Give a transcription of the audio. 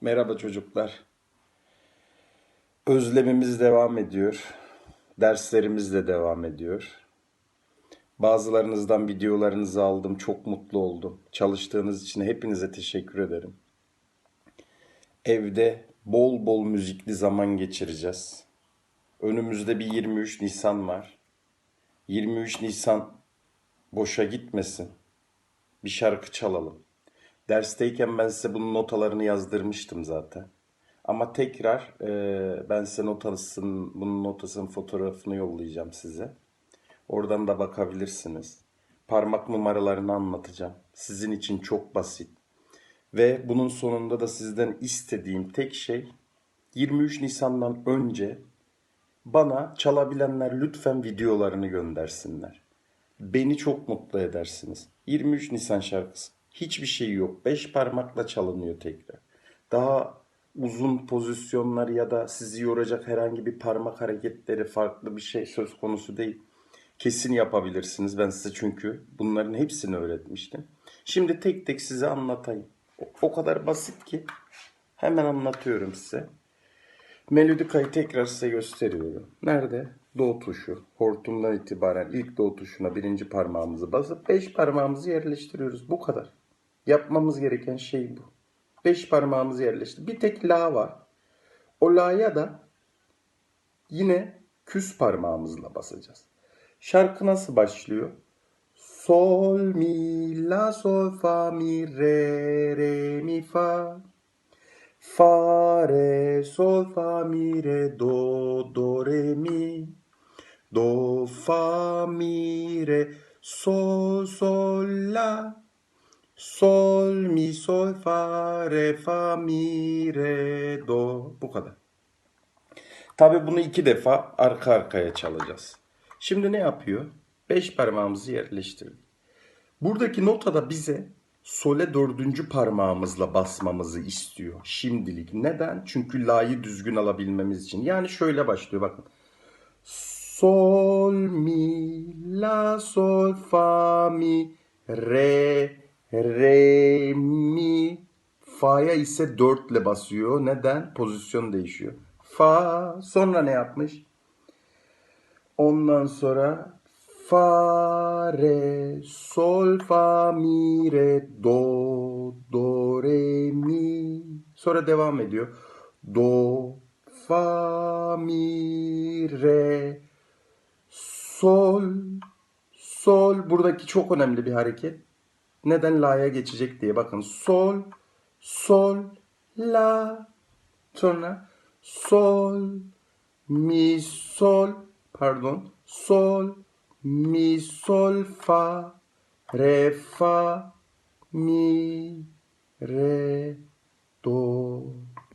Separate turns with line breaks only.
Merhaba çocuklar. Özlemimiz devam ediyor. Derslerimiz de devam ediyor. Bazılarınızdan videolarınızı aldım. Çok mutlu oldum. Çalıştığınız için hepinize teşekkür ederim. Evde bol bol müzikli zaman geçireceğiz. Önümüzde bir 23 Nisan var. 23 Nisan boşa gitmesin. Bir şarkı çalalım. Dersteyken ben size bunun notalarını yazdırmıştım zaten. Ama tekrar e, ben size notasının, bunun notasının fotoğrafını yollayacağım size. Oradan da bakabilirsiniz. Parmak numaralarını anlatacağım. Sizin için çok basit. Ve bunun sonunda da sizden istediğim tek şey 23 Nisan'dan önce bana çalabilenler lütfen videolarını göndersinler. Beni çok mutlu edersiniz. 23 Nisan şarkısı. Hiçbir şey yok. Beş parmakla çalınıyor tekrar. Daha uzun pozisyonlar ya da sizi yoracak herhangi bir parmak hareketleri farklı bir şey söz konusu değil. Kesin yapabilirsiniz. Ben size çünkü bunların hepsini öğretmiştim. Şimdi tek tek size anlatayım. O- kadar basit ki hemen anlatıyorum size. Melodikayı tekrar size gösteriyorum. Nerede? Do tuşu. Hortumdan itibaren ilk do tuşuna birinci parmağımızı basıp beş parmağımızı yerleştiriyoruz. Bu kadar. Yapmamız gereken şey bu. Beş parmağımızı yerleştir. Bir tek la var. O la'ya da yine küs parmağımızla basacağız. Şarkı nasıl başlıyor? Sol, mi, la, sol, fa, mi, re, re, mi, fa. Fa, re, sol, fa, mi, re, do, do, re, mi. Do, fa, mi, re, sol, sol, la. Sol, mi, sol, fa, re, fa, mi, re, do. Bu kadar. Tabi bunu iki defa arka arkaya çalacağız. Şimdi ne yapıyor? Beş parmağımızı yerleştirdik. Buradaki notada bize sole dördüncü parmağımızla basmamızı istiyor şimdilik. Neden? Çünkü la'yı düzgün alabilmemiz için. Yani şöyle başlıyor bakın. Sol, mi, la, sol, fa, mi, re, re, mi. Fa'ya ise dörtle basıyor. Neden? Pozisyon değişiyor. Fa. Sonra ne yapmış? Ondan sonra fa, re, sol, fa, mi, re, do, do, re, mi. Sonra devam ediyor. Do, fa, mi, re, sol, sol. Buradaki çok önemli bir hareket. Neden la'ya geçecek diye bakın. Sol, sol, la. Sonra sol, mi, sol, pardon, sol, mi, sol, fa, re, fa, mi, re, do,